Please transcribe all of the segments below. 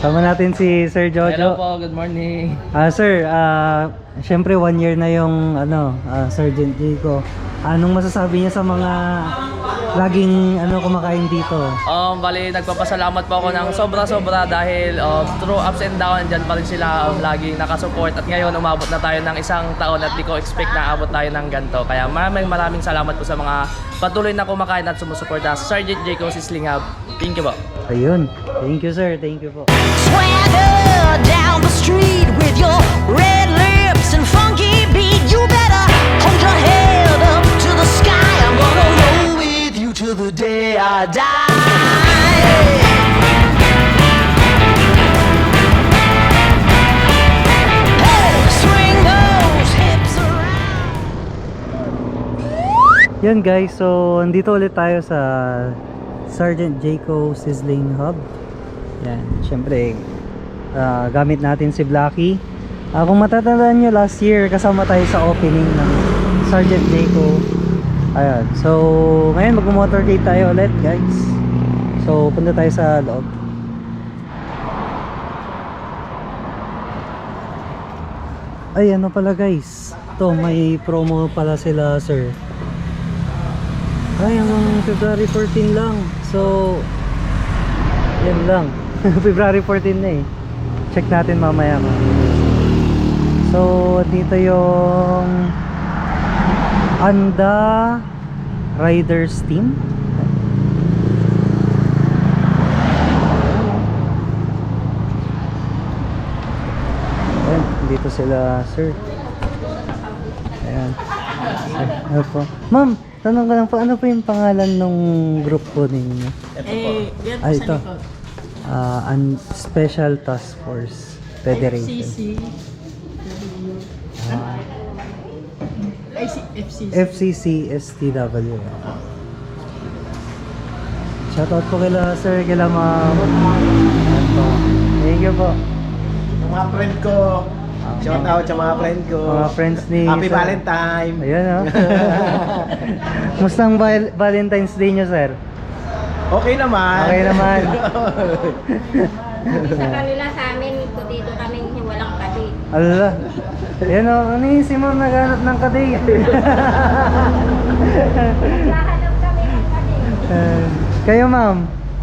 Sama natin si Sir Hello Jojo. po, good morning. Ah, sir, ah, syempre one year na yung ano, ah, Sergeant Jico. Anong masasabi niya sa mga laging ano kumakain dito? Um, bali, nagpapasalamat po ako ng sobra-sobra dahil um, through ups and downs, dyan pa rin sila um, laging nakasupport. At ngayon, umabot na tayo ng isang taon at di ko expect na abot tayo ng ganito. Kaya maraming maraming salamat po sa mga patuloy na kumakain at sumusuporta. Sergeant Jacob Sislingab. Thank you po. Ayun. Thank you, sir. Thank you po. Swagger down the street with your red lips and funky beat. You better hold your head up to the sky. I'm gonna roll with you till the day I die. Hey, swing those hips around. Yan guys, so andito ulit tayo sa Sergeant Jaco Sizzling Hub. Yan, syempre ah, gamit natin si Blacky. Ah, kung matatandaan nyo last year kasama tayo sa opening ng Sergeant Jaco. Ayan, so ngayon mag-motorcade tayo ulit guys. So punta tayo sa loob. Ay ano pala guys, to may promo pala sila sir. Ay, hanggang February 14 lang. So, yan lang. February 14 na eh. Check natin mamaya. Ma. So, dito yung Anda Riders Team. Dito sila, sir. Ayan. Po? Ma'am, tanong ko lang po, ano po yung pangalan nung group po ninyo? Eh, yan Ah, sa ito. likod. Ah, an Special Task Force Federation. FCC. Ah, IC, FCC. FCC STW. Shoutout po kila sir, kila ma'am. Ayan po. Thank you po. Yung mga friend ko. Shout out sa mga friend ko. Mga friends ni Happy Sir. Valentine. Ayan o. Mustang val- Valentine's Day nyo sir? Okay naman. Okay naman. Sa kanila sa amin, dito kami walang kadi. Ala. Yan o, ano yung si ma'am naghanap ng kaday? Naghahanap kami ng kadi. Eh, kayo ma'am?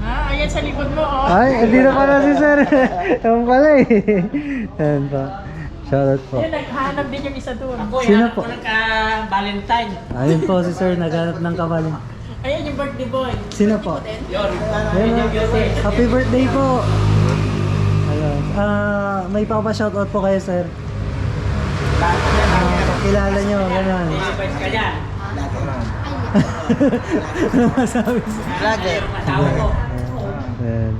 Ah, ayan sa likod mo, oh. Ay, hindi na pala si sir. Ewan pala eh. Ayan pa. Shoutout po. Yun, naghahanap din yung isa doon. Sino po? Valentine. Ayun po si sir, naghanap ng kabalin. Ayan yung birthday boy. Sino po? Ayun o. Happy birthday po. Ayun. Ah, may papa-shoutout po kayo sir. Ah, kilala nyo, ganun. ano masabi sir? Vlogger. Ayan.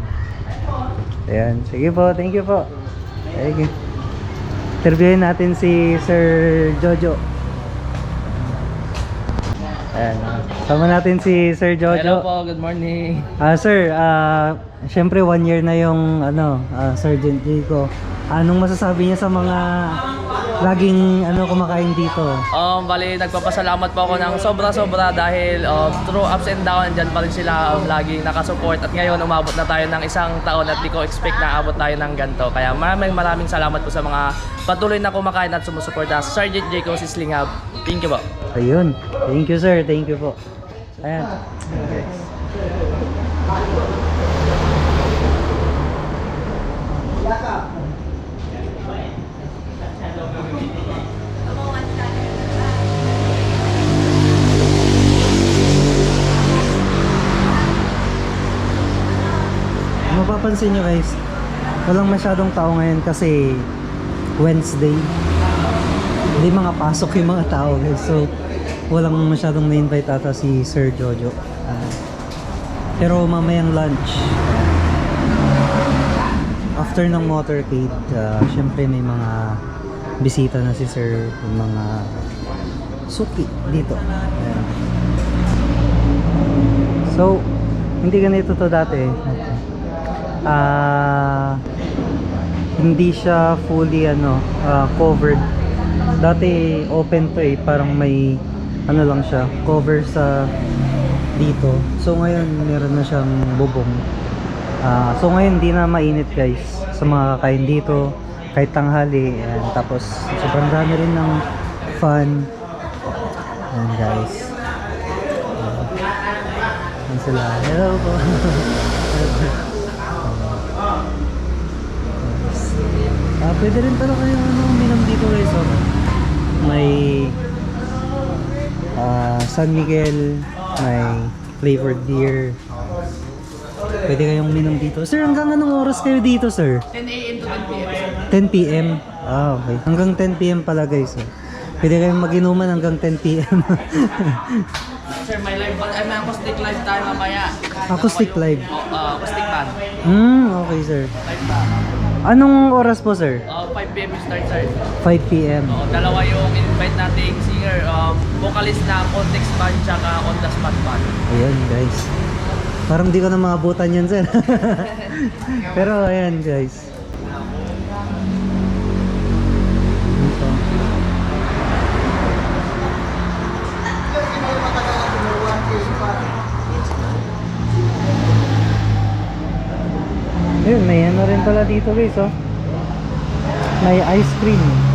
Ayan. Sige po, thank you po. Thank you. Interviewin natin si Sir Jojo. Ayan. Sama natin si Sir Hello Jojo. po, good morning. Ah, sir, ah, syempre one year na yung ano, ah, Sergeant Jico. Anong masasabi niya sa mga laging ano kumakain dito? Um, bali, nagpapasalamat po ako ng sobra-sobra dahil um, through ups and downs, dyan pa rin sila um, laging nakasupport. At ngayon, umabot na tayo ng isang taon at di ko expect na abot tayo ng ganito. Kaya maraming maraming salamat po sa mga patuloy na kumakain at sumusuporta. Sergeant Jacob Sislingab. Thank you po. Ayun. Thank you, sir. Thank you po. Ayan. Mapapansin nyo guys, walang masyadong tao ngayon kasi Wednesday. Hindi mga pasok yung mga tao guys. So, walang masyadong na-invite ata si Sir Jojo. Ah, pero mamayang lunch. After ng motorcade, uh, syempre may mga bisita na si Sir, mga suki dito. Ayan. So, hindi ganito to dati. Ah, hindi siya fully ano, ah, covered. Dati open to eh, parang may ano lang siya, cover sa dito. So ngayon meron na siyang bubong. Ah, so ngayon hindi na mainit guys sa mga kakain dito. Kahit tanghali Ayan, tapos sobrang dami rin ng fun. Ayan guys. Ayan sila. Hello po Ah, pwede rin pala kayo ano, uminom dito guys oh. may ah, San Miguel may flavored beer Pwede kayong uminom dito. Sir, hanggang anong oras kayo dito, sir? 10 a.m. to 10 p.m. 10 p.m. Ah, okay. Hanggang 10 p.m. pala, guys. Oh. Pwede kayong maginuman hanggang 10 p.m. Sir, may live band, ay may acoustic live tayo mamaya. Acoustic live. Oh, uh, acoustic band. Hmm, okay, sir. Live band. Anong oras po, sir? Uh, 5 p.m. yung start, sir. 5 p.m. Oh, dalawa yung invite nating singer, um, vocalist na context band tsaka on the spot band. Ayan, guys. Parang di ko na maabutan yan, sir. Pero, ayan, guys. Ano rin pala dito guys, oh. May ice cream.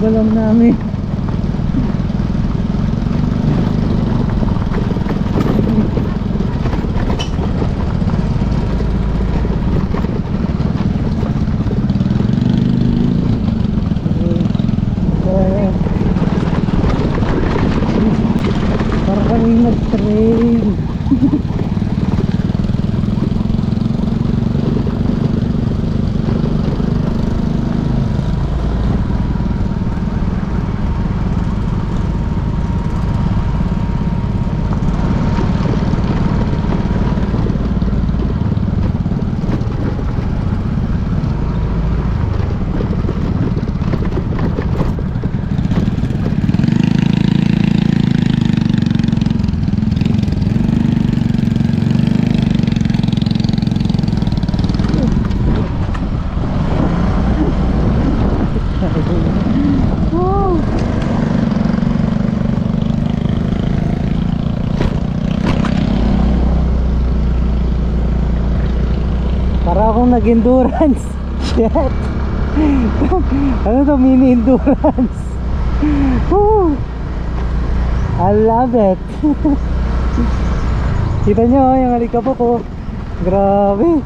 Galaw namin. Woo! Akong nag-endurance. Shit. ano to, mini endurance. Woo! I love it. Kita nyo, yung alikabok ko. Grabe.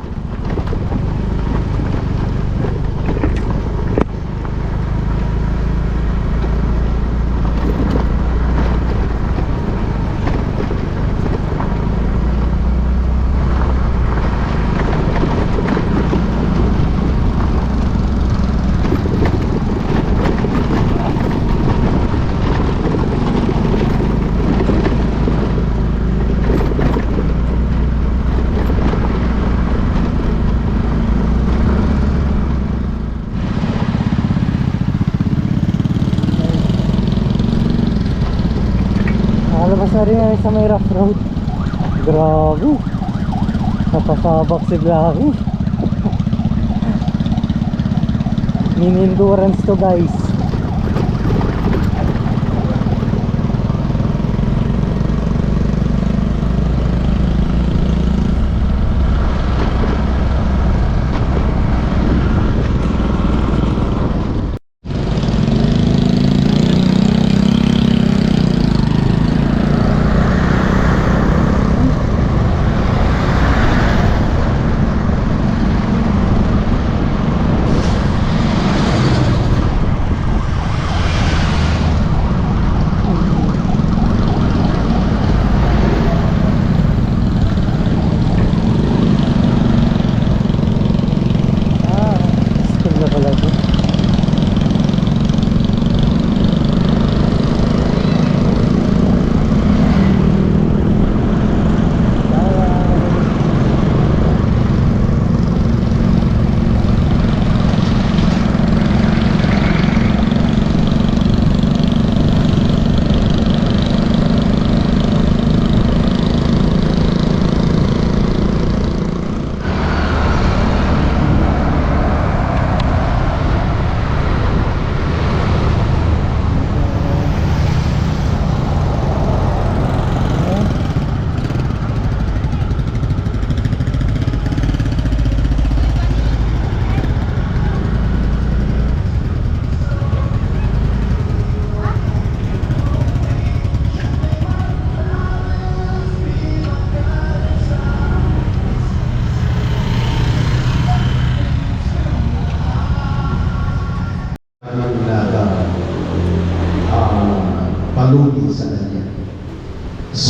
Nakalabas na sa may rough road. Grabe. Napasabak si Blackie. Mini endurance to guys.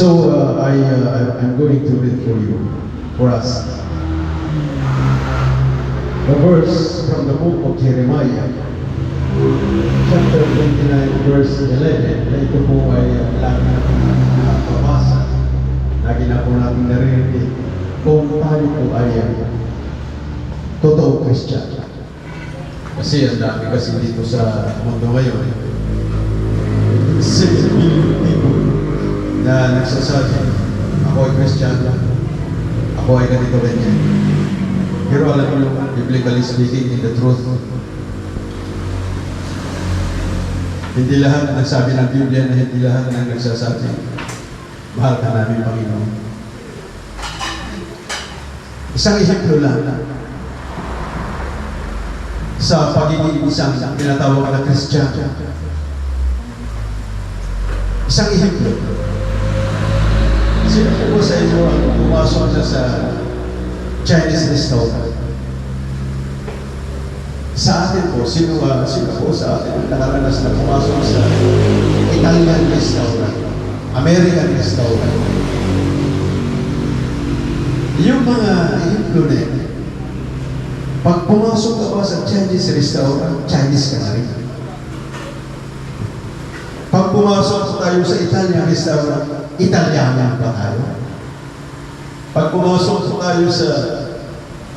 So uh, I, uh, I'm going to read for you, for us. The verse from the book of Jeremiah, chapter 29, verse 11, na ito po ay lagi natin nakabasa. Lagi na po natin naririnig kung tayo po ay totoo Christian. Kasi ang dami kasi dito sa mundo ngayon. 6 million people na nagsasabi, ako ay Christian, ako ay ganito ganyan. Pero alam mo, biblically speaking, in the truth, hindi lahat ng nagsabi ng Biblia na hindi lahat ng nagsasabi, mahal ka namin, Panginoon. Isang ehemplo lang sa pagiging isang tinatawag na Christian. Isang ehemplo. Sino po sa inyo ang pumasok na sa Chinese restaurant? Sa atin po, sino, uh, sino po sa atin nakaranas na pumasok sa Italian restaurant, American restaurant? Yung mga yun, pag pumasok ka ba sa Chinese restaurant, Chinese ka na rin. Pag pumasok tayo sa Italian restaurant, Italiano pa tayo. Pag pumasok tayo sa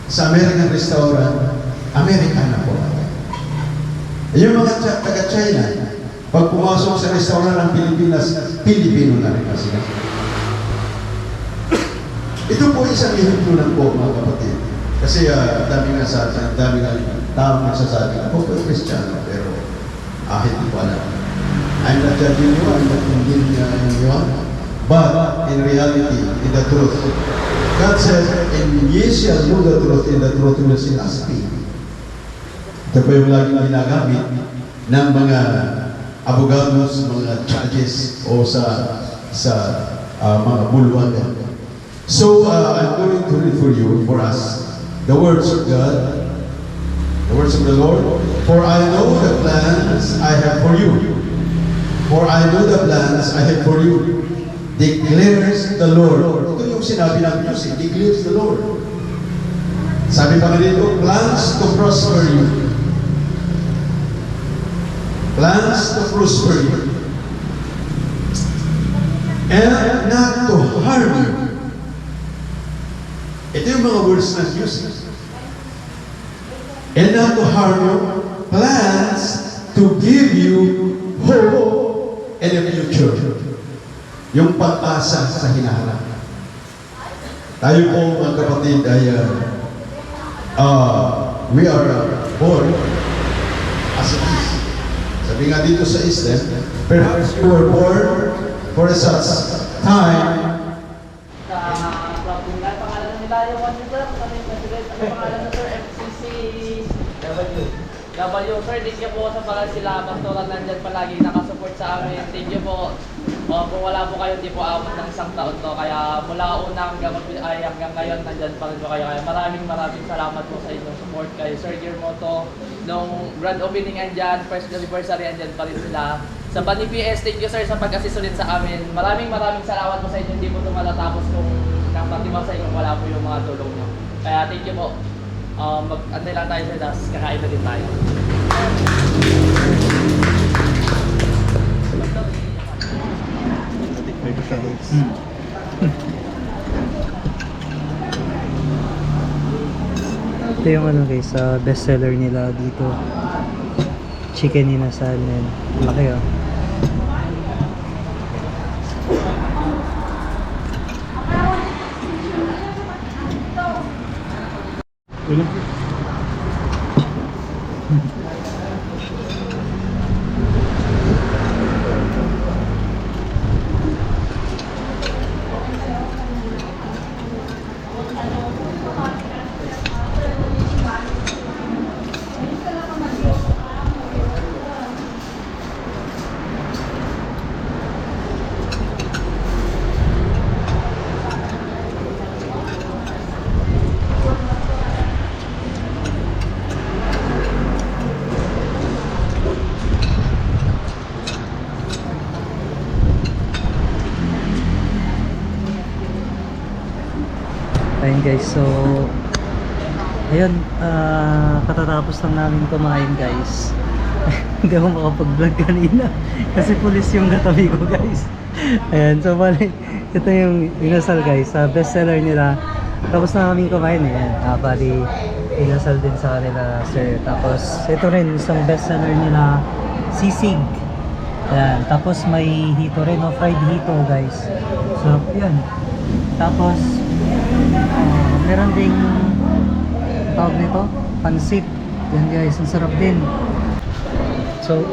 sa American restaurant, Amerikana po tayo. Yung mga Ch- taga-China, pag pumasok sa restaurant ng Pilipinas, Pilipino na rin kasi. Ito po isang lang po, mga kapatid. Kasi uh, dami nga sa atin, dami nga taong nagsasabi, ako po Kristiyano, pero Ah, hindi ko alam. I'm not judging you, I'm not condemning you. But in reality, in the truth, God says, and ye shall know the truth, and the truth will set us free. Ito po yung laging ginagamit ng mga abogados, mga judges, o sa sa uh, mga bulwagan. So, uh, I'm going to read for you, for us, the words of God, the words of the Lord. For I know the plans I have for you. For I know the plans I have for you. Declares the Lord. Ito yung sinabi ng Diyos, eh, declares the Lord. Sabi pa dito, plans to prosper you. Plans to prosper you. And not to harm you. Ito yung mga words ng Diyos. eh. And not to harm you. Plans to give you hope and. Yung pag-asa sa hinaharap. Tayo po mga kapatid ay uh, uh, we are uh, born as a peace. Sabi nga dito sa Islam, perhaps you were born for such time pangalan nila yung ano president, ano pangalan nila, sir, FCC W. W, sir, thank you po sa pala sila, pastoran nandyan palagi nakasupport sa amin. Thank you po. O, kung wala po kayo, di po abot ng isang taon to. Kaya mula una hanggang, ay, hanggang ngayon, nandyan pa rin po kayo. Kaya maraming maraming salamat po sa inyong support kay Sir Guillermo Nung grand opening andyan, first anniversary andyan pa rin sila. Sa Bani PS, thank you sir sa pag-assist ulit sa amin. Maraming maraming salamat po sa inyo. Hindi po ito matatapos kung nang matibang sa inyo wala po yung mga tulong nyo. Kaya thank you po. Um, mag-antay lang tayo sir, tapos kakain na din tayo. Ito yung ano guys, sa bestseller nila dito. Chicken inasal yan. Laki oh. Ayun guys, so ayun, ah, katatapos lang namin kumain guys. Hindi ako makapag-vlog kanina kasi pulis yung katabi ko guys. Ayan, so bali, ito yung inasal guys, sa bestseller nila. Tapos na kami kumain eh. Ah, bali, inasal din sa kanila sir. Tapos ito rin, isang bestseller nila, sisig. Ayan, tapos may hito rin, no? fried hito guys. Sarap yan. Tapos, Ah, meron ding tawag nito, pansit. Yan guys, ang sarap din. So,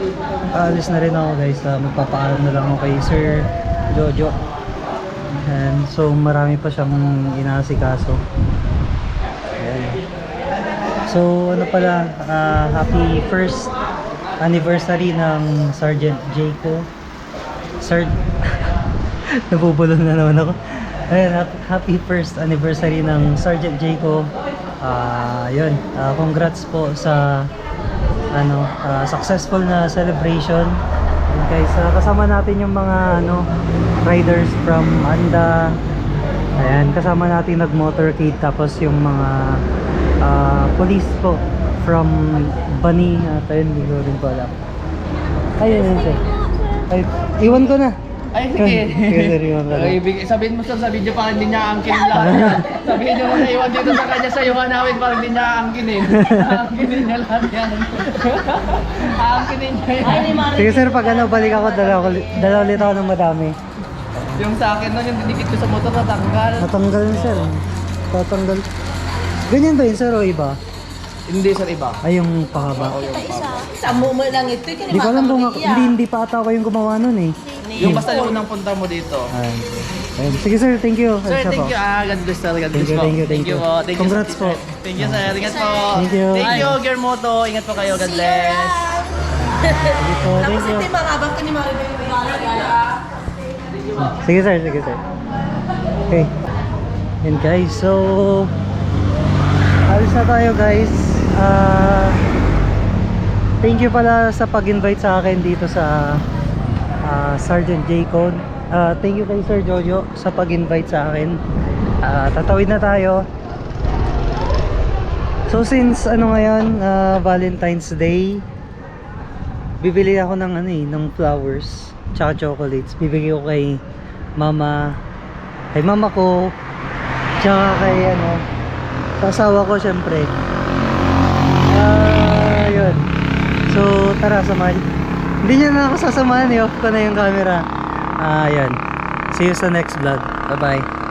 aalis na rin ako guys. Uh, magpapaalam na lang ako kay Sir Jojo. And so, marami pa siyang inaasikaso. Ayan. So, ano pala, ah, happy first anniversary ng Sergeant Jayco. Sir, nabubulol na naman ako. Ayan, happy, first anniversary ng Sergeant Jayco. Ah, yun. Ah, congrats po sa ano, ah, successful na celebration. And guys, ah, kasama natin yung mga ano riders from Anda. Ayan, kasama natin nag-motorcade tapos yung mga ah, police po from Bani at ayun, hindi ko rin po alam. Ayun, yun sir. Ay, iwan ko na. Ay, sige. Iwan ko na. Ay, ibig, sabihin mo sir sa video parang hindi niya angkin lahat yan. Sabihin niyo na iwan dito sa kanya sa iwan namin parang hindi niya angkinin. Angkinin niya lahat yan. Angkinin niya yan. Sige sir, pag ano, balik ako, dalaw, dalaw ulit ako ng madami. Yung sa akin nun, yung dinikit ko sa motor natanggal. Natanggal na sir. Tatanggal. Ganyan ba yun sir o iba? Hindi sir, iba. Ay, yung pahaba. Samo mo lang ito. Hindi ko alam kung ako, hindi, hindi pa ata ako yung gumawa nun eh. Yung basta yung unang punta mo dito. Ayun. Sige sir, thank you. Sir, siya thank po. you. Ah, God bless sir. God Thank bless you, po. thank you, thank you. po. Thank you, Congrats sir. po. Thank you, sir. Ingat po. Thank you. Thank you, Germoto. Ingat po kayo. God bless. Sige po, thank you. Sige sir, sige sir. Okay. Yan guys, so alis na tayo guys. Ah thank you pala sa pag-invite sa akin dito sa ah, Sergeant J. Code. Ah, thank you kay Sir Jojo sa pag-invite sa akin. Ah, tatawid na tayo. So since ano ngayon, ah, Valentine's Day, bibili ako ng ano eh, ng flowers tsaka chocolates. Bibigay ko kay mama, kay mama ko, tsaka kay ano, sa asawa ko syempre. Ah, yun. So, tara, samahan. Hindi niya na ako sasamahan eh, off ko na yung camera. Ah, yun. See you sa next vlog. Bye-bye.